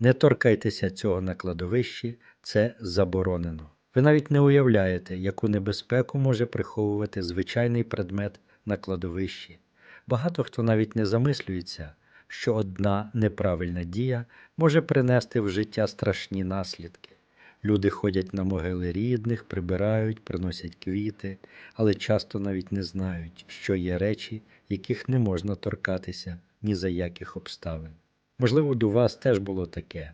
Не торкайтеся цього на кладовищі, це заборонено. Ви навіть не уявляєте, яку небезпеку може приховувати звичайний предмет на кладовищі. Багато хто навіть не замислюється, що одна неправильна дія може принести в життя страшні наслідки. Люди ходять на могили рідних, прибирають, приносять квіти, але часто навіть не знають, що є речі, яких не можна торкатися ні за яких обставин. Можливо, до вас теж було таке.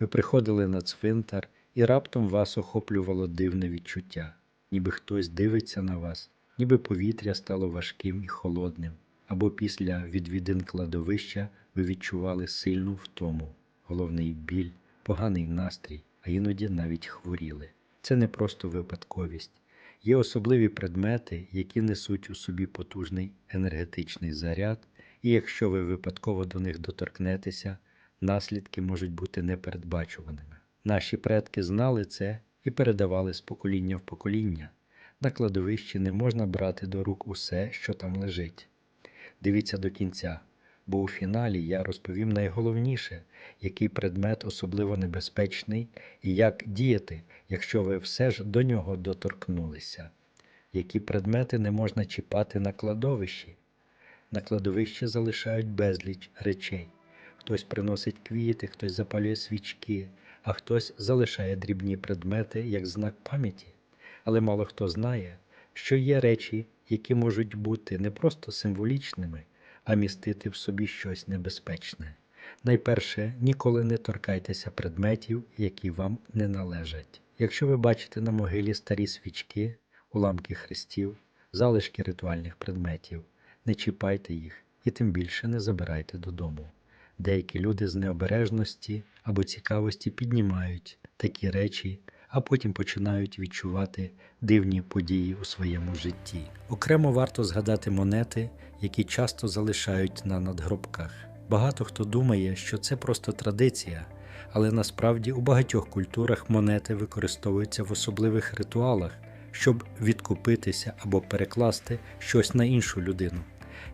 Ви приходили на цвинтар, і раптом вас охоплювало дивне відчуття, ніби хтось дивиться на вас, ніби повітря стало важким і холодним, або після відвідин кладовища ви відчували сильну втому, головний біль, поганий настрій, а іноді навіть хворіли. Це не просто випадковість. Є особливі предмети, які несуть у собі потужний енергетичний заряд, і якщо ви випадково до них доторкнетеся, наслідки можуть бути непередбачуваними. Наші предки знали це і передавали з покоління в покоління. На кладовищі не можна брати до рук усе, що там лежить. Дивіться до кінця, бо у фіналі я розповім найголовніше, який предмет особливо небезпечний і як діяти, якщо ви все ж до нього доторкнулися. Які предмети не можна чіпати на кладовищі? На кладовищі залишають безліч речей. Хтось приносить квіти, хтось запалює свічки, а хтось залишає дрібні предмети як знак пам'яті. Але мало хто знає, що є речі, які можуть бути не просто символічними, а містити в собі щось небезпечне. Найперше, ніколи не торкайтеся предметів, які вам не належать. Якщо ви бачите на могилі старі свічки, уламки хрестів, залишки ритуальних предметів, не чіпайте їх і тим більше не забирайте додому. Деякі люди з необережності або цікавості піднімають такі речі, а потім починають відчувати дивні події у своєму житті. Окремо варто згадати монети, які часто залишають на надгробках. Багато хто думає, що це просто традиція, але насправді у багатьох культурах монети використовуються в особливих ритуалах, щоб відкупитися або перекласти щось на іншу людину.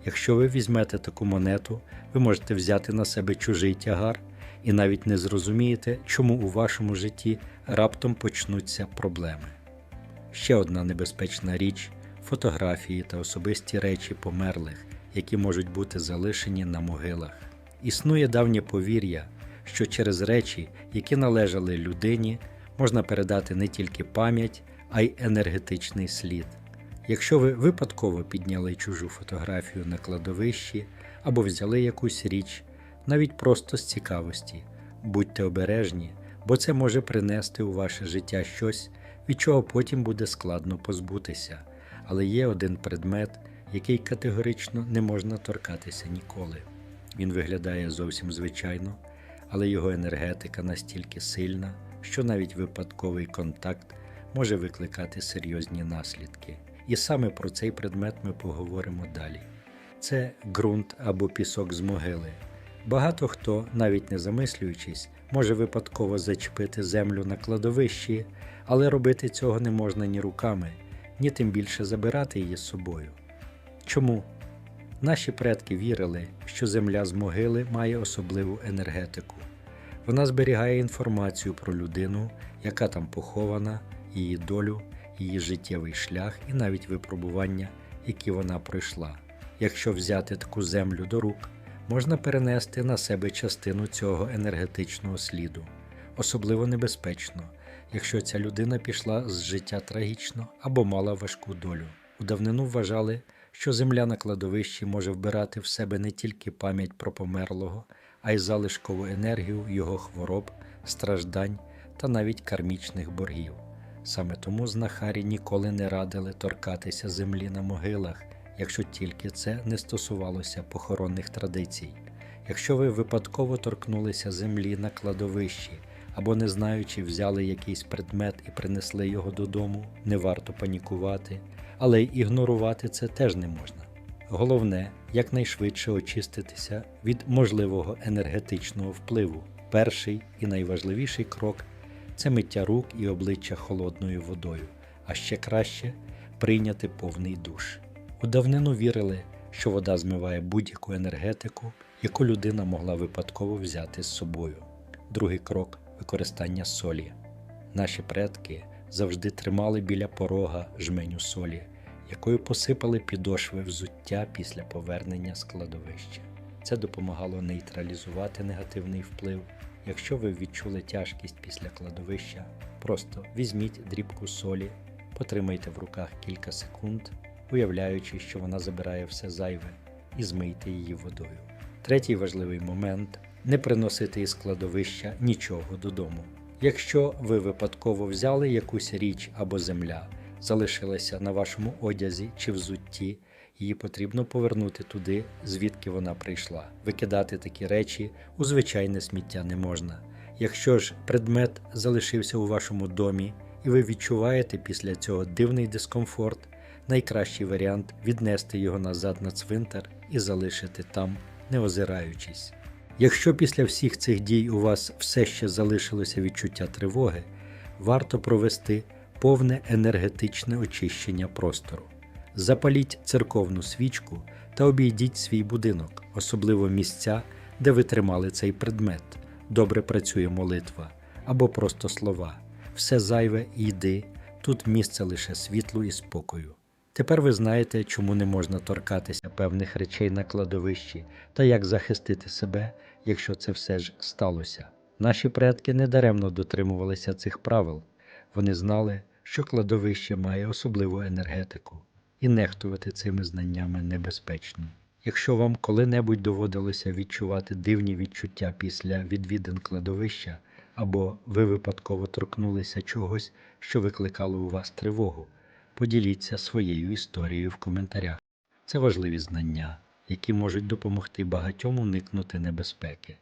Якщо ви візьмете таку монету, ви можете взяти на себе чужий тягар і навіть не зрозумієте, чому у вашому житті раптом почнуться проблеми. Ще одна небезпечна річ фотографії та особисті речі померлих, які можуть бути залишені на могилах. Існує давнє повір'я, що через речі, які належали людині, можна передати не тільки пам'ять, а й енергетичний слід. Якщо ви випадково підняли чужу фотографію на кладовищі або взяли якусь річ, навіть просто з цікавості, будьте обережні, бо це може принести у ваше життя щось, від чого потім буде складно позбутися. Але є один предмет, який категорично не можна торкатися ніколи. Він виглядає зовсім звичайно, але його енергетика настільки сильна, що навіть випадковий контакт може викликати серйозні наслідки. І саме про цей предмет ми поговоримо далі. Це ґрунт або пісок з могили. Багато хто, навіть не замислюючись, може випадково зачепити землю на кладовищі, але робити цього не можна ні руками, ні тим більше забирати її з собою. Чому? Наші предки вірили, що земля з могили має особливу енергетику. Вона зберігає інформацію про людину, яка там похована, її долю, її життєвий шлях і навіть випробування, які вона пройшла. Якщо взяти таку землю до рук, можна перенести на себе частину цього енергетичного сліду. Особливо небезпечно, якщо ця людина пішла з життя трагічно або мала важку долю. У давнину вважали, що земля на кладовищі може вбирати в себе не тільки пам'ять про померлого, а й залишкову енергію його хвороб, страждань та навіть кармічних боргів. Саме тому знахарі ніколи не радили торкатися землі на могилах, якщо тільки це не стосувалося похоронних традицій. Якщо ви випадково торкнулися землі на кладовищі або не знаючи взяли якийсь предмет і принесли його додому, не варто панікувати, але й ігнорувати це теж не можна. Головне якнайшвидше очиститися від можливого енергетичного впливу. Перший і найважливіший крок це миття рук і обличчя холодною водою, а ще краще прийняти повний душ. У давнину вірили, що вода змиває будь-яку енергетику, яку людина могла випадково взяти з собою. Другий крок використання солі. Наші предки завжди тримали біля порога жменю солі, якою посипали підошви взуття після повернення з кладовища. Це допомагало нейтралізувати негативний вплив. Якщо ви відчули тяжкість після кладовища, просто візьміть дрібку солі, потримайте в руках кілька секунд, уявляючи, що вона забирає все зайве, і змийте її водою. Третій важливий момент не приносити із кладовища нічого додому. Якщо ви випадково взяли якусь річ або земля, залишилася на вашому одязі чи взутті, її потрібно повернути туди, звідки вона прийшла. Викидати такі речі у звичайне сміття не можна. Якщо ж предмет залишився у вашому домі, і ви відчуваєте після цього дивний дискомфорт, найкращий варіант віднести його назад на цвинтар і залишити там, не озираючись. Якщо після всіх цих дій у вас все ще залишилося відчуття тривоги, варто провести повне енергетичне очищення простору. Запаліть церковну свічку та обійдіть свій будинок, особливо місця, де ви тримали цей предмет. Добре працює молитва або просто слова. Все зайве йди, тут місце лише світлу і спокою. Тепер ви знаєте, чому не можна торкатися певних речей на кладовищі та як захистити себе, якщо це все ж сталося. Наші предки недаремно дотримувалися цих правил. Вони знали, що кладовище має особливу енергетику, і нехтувати цими знаннями небезпечно. Якщо вам коли-небудь доводилося відчувати дивні відчуття після відвідин кладовища, або ви випадково торкнулися чогось, що викликало у вас тривогу, поділіться своєю історією в коментарях. Це важливі знання, які можуть допомогти багатьом уникнути небезпеки.